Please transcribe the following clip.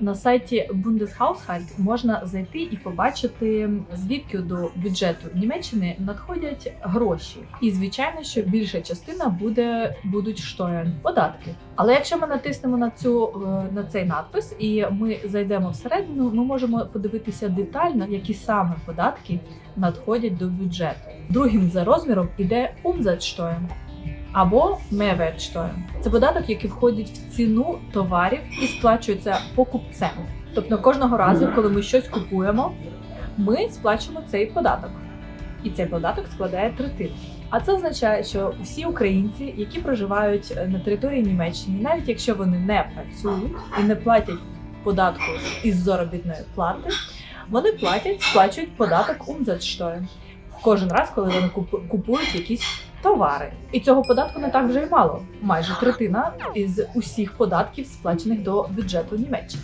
На сайті Bundeshaushalt можна зайти і побачити, звідки до бюджету Німеччини надходять гроші. І звичайно, що більша частина буде будуть штоєн податки. Але якщо ми натиснемо на цю е, на цей надпис і ми зайдемо всередину, ми можемо подивитися детально, які саме податки надходять до бюджету. Другим за розміром іде Umsatzsteuer або Mehrwertsteuer. Це податок, який входить в ціну товарів і сплачується покупцем. Тобто кожного разу, коли ми щось купуємо, ми сплачуємо цей податок. І цей податок складає третину. А це означає, що всі українці, які проживають е, на території Німеччини, навіть якщо вони не працюють і не платять податку із заробітної плати, вони платять, сплачують податок Umsatzsteuer кожен раз, коли вони купують якісь товари. І цього податку не так вже й мало. Майже третина із усіх податків, сплачених до бюджету Німеччини.